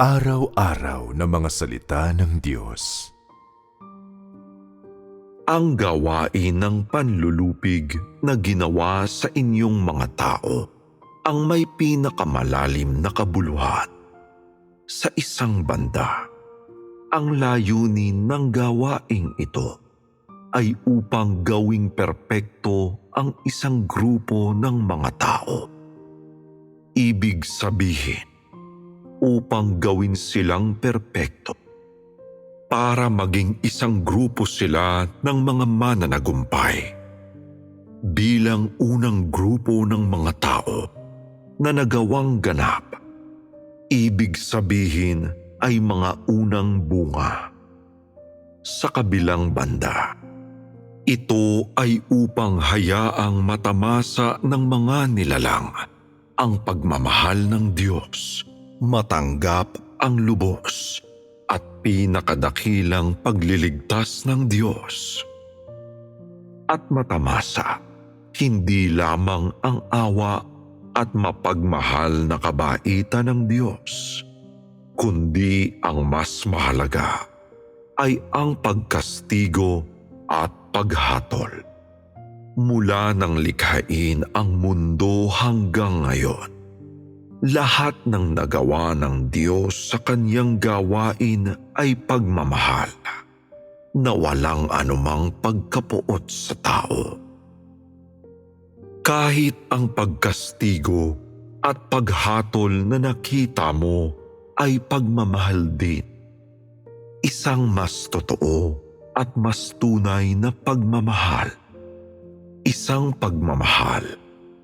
Araw-araw na mga salita ng Diyos. ang gawain ng panlulupig na ginawa sa inyong mga tao ang may pinakamalalim na kabuluhan. Sa isang banda, ang layunin ng gawaing ito ay upang gawing perpekto ang isang grupo ng mga tao. Ibig sabihin, upang gawin silang perpekto para maging isang grupo sila ng mga mananagumpay. Bilang unang grupo ng mga tao na nagawang ganap, ibig sabihin ay mga unang bunga. Sa kabilang banda, ito ay upang hayaang matamasa ng mga nilalang ang pagmamahal ng Diyos, matanggap ang lubos at pinakadakilang pagliligtas ng Diyos. At matamasa, hindi lamang ang awa at mapagmahal na kabaitan ng Diyos, kundi ang mas mahalaga ay ang pagkastigo at paghatol. Mula nang likhain ang mundo hanggang ngayon, lahat ng nagawa ng Diyos sa kanyang gawain ay pagmamahal na walang anumang pagkapuot sa tao. Kahit ang pagkastigo at paghatol na nakita mo ay pagmamahal din. Isang mas totoo at mas tunay na pagmamahal. Isang pagmamahal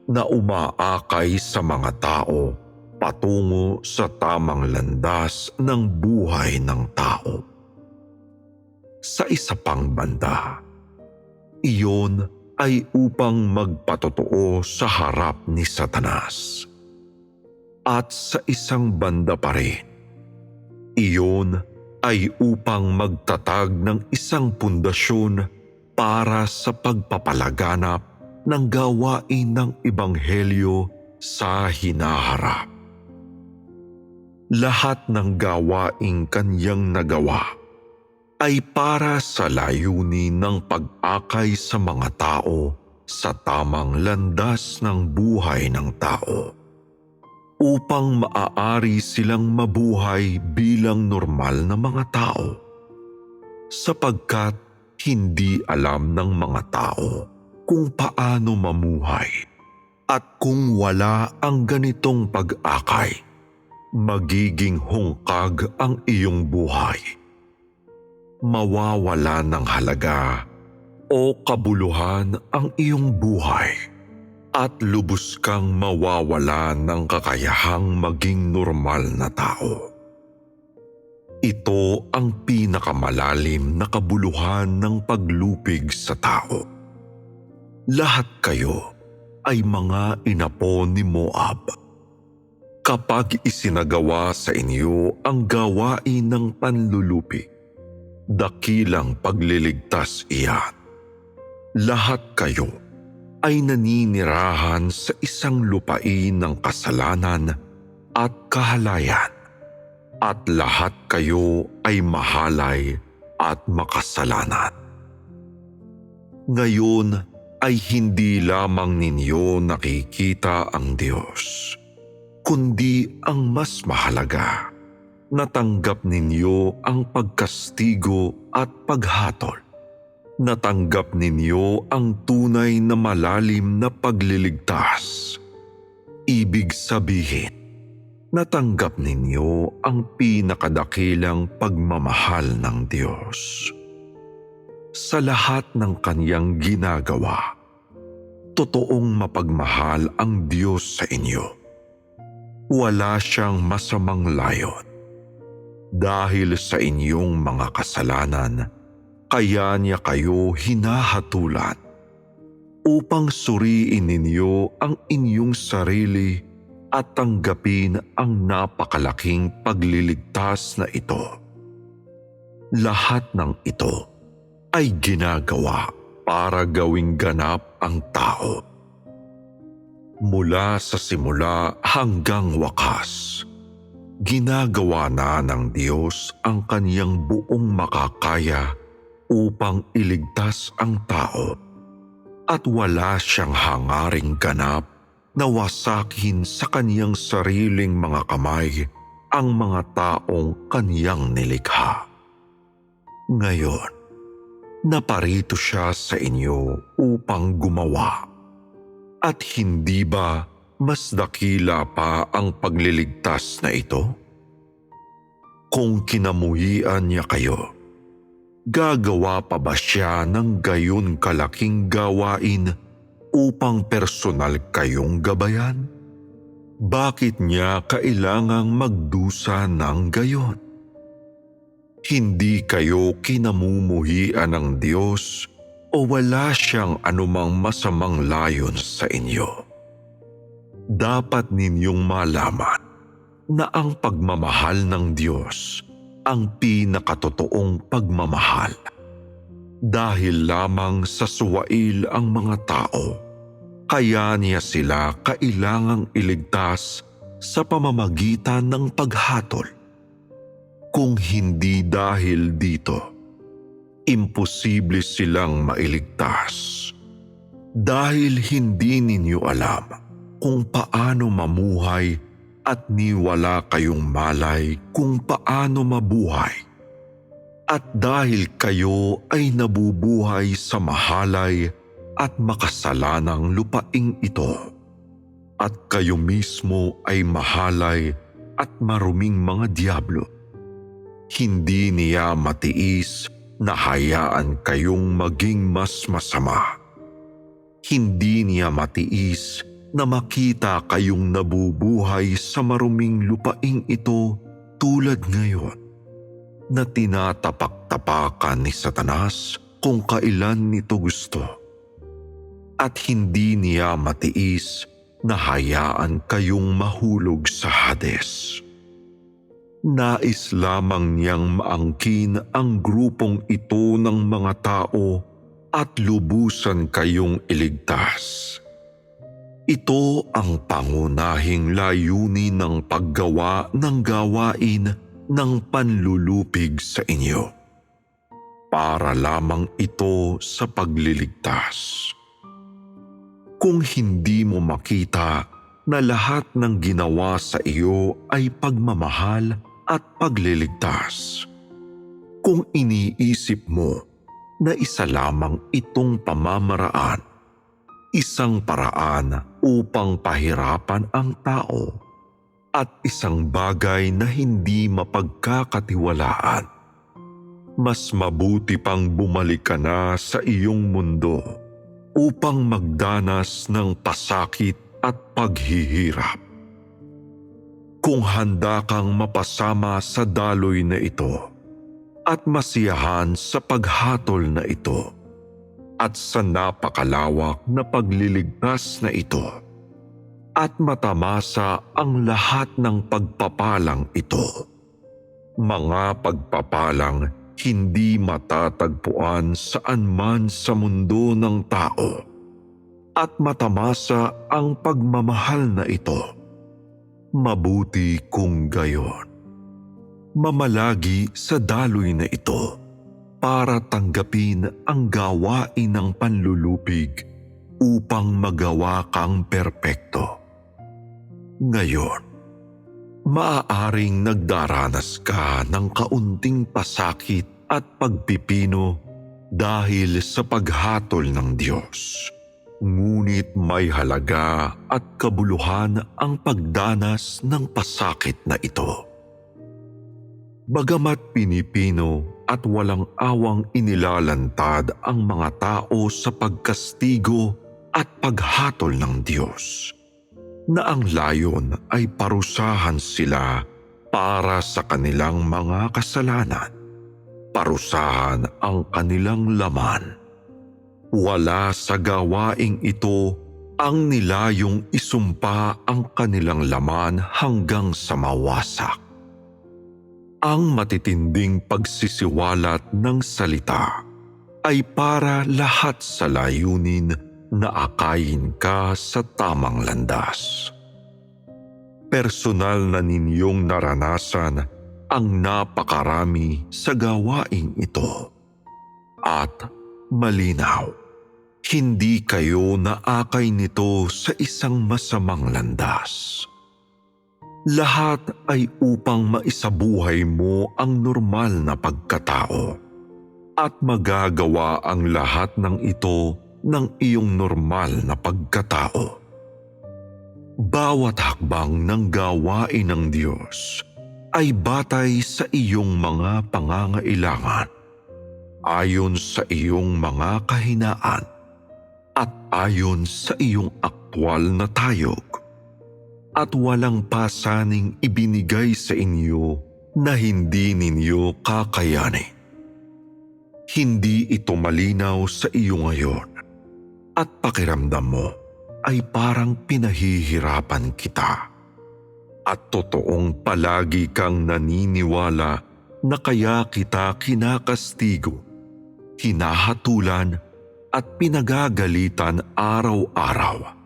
na umaakay sa mga tao patungo sa tamang landas ng buhay ng tao. Sa isa pang banda, iyon ay upang magpatotoo sa harap ni Satanas. At sa isang banda pa rin, iyon ay upang magtatag ng isang pundasyon para sa pagpapalaganap ng gawain ng Ebanghelyo sa hinaharap lahat ng gawaing kanyang nagawa ay para sa layunin ng pag-akay sa mga tao sa tamang landas ng buhay ng tao upang maaari silang mabuhay bilang normal na mga tao sapagkat hindi alam ng mga tao kung paano mamuhay at kung wala ang ganitong pag-akay magiging hungkag ang iyong buhay. Mawawala ng halaga o kabuluhan ang iyong buhay at lubos kang mawawala ng kakayahang maging normal na tao. Ito ang pinakamalalim na kabuluhan ng paglupig sa tao. Lahat kayo ay mga inapo ni Moab kapag isinagawa sa inyo ang gawain ng panlulupi. Dakilang pagliligtas iyan. Lahat kayo ay naninirahan sa isang lupain ng kasalanan at kahalayan at lahat kayo ay mahalay at makasalanan. Ngayon ay hindi lamang ninyo nakikita ang Diyos kundi ang mas mahalaga. Natanggap ninyo ang pagkastigo at paghatol. Natanggap ninyo ang tunay na malalim na pagliligtas. Ibig sabihin, natanggap ninyo ang pinakadakilang pagmamahal ng Diyos. Sa lahat ng kanyang ginagawa, totoong mapagmahal ang Diyos sa inyo wala siyang masamang layon. Dahil sa inyong mga kasalanan, kaya niya kayo hinahatulan upang suriin ninyo ang inyong sarili at tanggapin ang napakalaking pagliligtas na ito. Lahat ng ito ay ginagawa para gawing ganap ang tao mula sa simula hanggang wakas. ginagawa na ng Diyos ang kaniyang buong makakaya upang iligtas ang tao at wala siyang hangaring ganap na wasakin sa kaniyang sariling mga kamay ang mga taong kaniyang nilikha. Ngayon, naparito siya sa inyo upang gumawa. At hindi ba mas dakila pa ang pagliligtas na ito? Kung kinamuhian niya kayo, gagawa pa ba siya ng gayon kalaking gawain upang personal kayong gabayan? Bakit niya kailangang magdusa ng gayon? Hindi kayo kinamumuhian ng Diyos o wala siyang anumang masamang layon sa inyo. Dapat ninyong malaman na ang pagmamahal ng Diyos ang pinakatotoong pagmamahal. Dahil lamang sa suwail ang mga tao, kaya niya sila kailangang iligtas sa pamamagitan ng paghatol. Kung hindi dahil dito, imposible silang mailigtas. Dahil hindi ninyo alam kung paano mamuhay at niwala kayong malay kung paano mabuhay. At dahil kayo ay nabubuhay sa mahalay at makasalanang lupaing ito, at kayo mismo ay mahalay at maruming mga diablo, hindi niya matiis na hayaan kayong maging mas masama. Hindi niya matiis na makita kayong nabubuhay sa maruming lupaing ito tulad ngayon na tinatapak-tapakan ni Satanas kung kailan nito gusto. At hindi niya matiis na hayaan kayong mahulog sa Hades. Nais lamang niyang maangkin ang grupong ito ng mga tao at lubusan kayong iligtas. Ito ang pangunahing layunin ng paggawa ng gawain ng panlulupig sa inyo. Para lamang ito sa pagliligtas. Kung hindi mo makita na lahat ng ginawa sa iyo ay pagmamahal at pagliligtas. Kung iniisip mo na isa lamang itong pamamaraan, isang paraan upang pahirapan ang tao at isang bagay na hindi mapagkakatiwalaan. Mas mabuti pang bumalik ka na sa iyong mundo upang magdanas ng pasakit at paghihirap. Kung handa kang mapasama sa daloy na ito at masiyahan sa paghatol na ito at sa napakalawak na pagliligtas na ito at matamasa ang lahat ng pagpapalang ito. Mga pagpapalang hindi matatagpuan saan man sa mundo ng tao at matamasa ang pagmamahal na ito. Mabuti kung gayon. Mamalagi sa daloy na ito para tanggapin ang gawain ng panlulupig upang magawa kang perpekto. Ngayon, maaaring nagdaranas ka ng kaunting pasakit at pagpipino dahil sa paghatol ng Diyos. Ngunit may halaga at kabuluhan ang pagdanas ng pasakit na ito. Bagamat pinipino at walang awang inilalantad ang mga tao sa pagkastigo at paghatol ng Diyos, na ang layon ay parusahan sila para sa kanilang mga kasalanan. Parusahan ang kanilang laman. Wala sa gawaing ito ang nilayong isumpa ang kanilang laman hanggang sa mawasak. Ang matitinding pagsisiwalat ng salita ay para lahat sa layunin na akayin ka sa tamang landas. personal na ninyong naranasan ang napakarami sa gawaing ito. At malinaw, hindi kayo naakay nito sa isang masamang landas. Lahat ay upang maisabuhay mo ang normal na pagkatao at magagawa ang lahat ng ito ng iyong normal na pagkatao. Bawat hakbang ng gawain ng Diyos ay batay sa iyong mga pangangailangan, ayon sa iyong mga kahinaan, at ayon sa iyong aktwal na tayog. At walang pasaning ibinigay sa inyo na hindi ninyo kakayanin. Hindi ito malinaw sa iyo ngayon at pakiramdam mo ay parang pinahihirapan kita. At totoong palagi kang naniniwala na kaya kita kinakastigo, hinahatulan at pinagagalitan araw-araw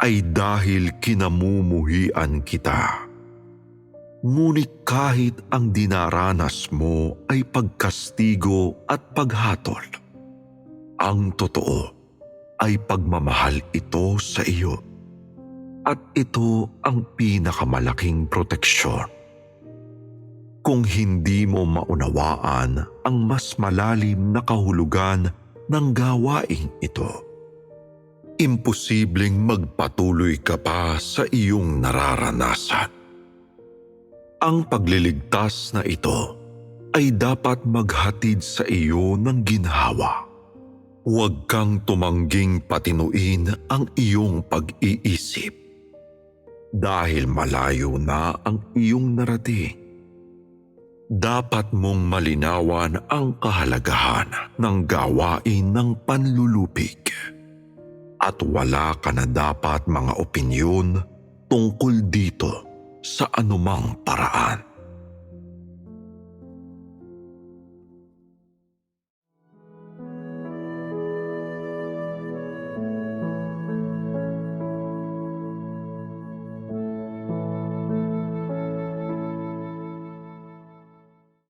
ay dahil kinamumuhian kita. Ngunit kahit ang dinaranas mo ay pagkastigo at paghatol, ang totoo ay pagmamahal ito sa iyo. At ito ang pinakamalaking proteksyon. Kung hindi mo maunawaan ang mas malalim na kahulugan ng gawaing ito, imposibleng magpatuloy ka pa sa iyong nararanasan. Ang pagliligtas na ito ay dapat maghatid sa iyo ng ginhawa Huwag kang tumangging patinuin ang iyong pag-iisip dahil malayo na ang iyong narating. Dapat mong malinawan ang kahalagahan ng gawain ng panlulupig at wala ka na dapat mga opinyon tungkol dito sa anumang paraan.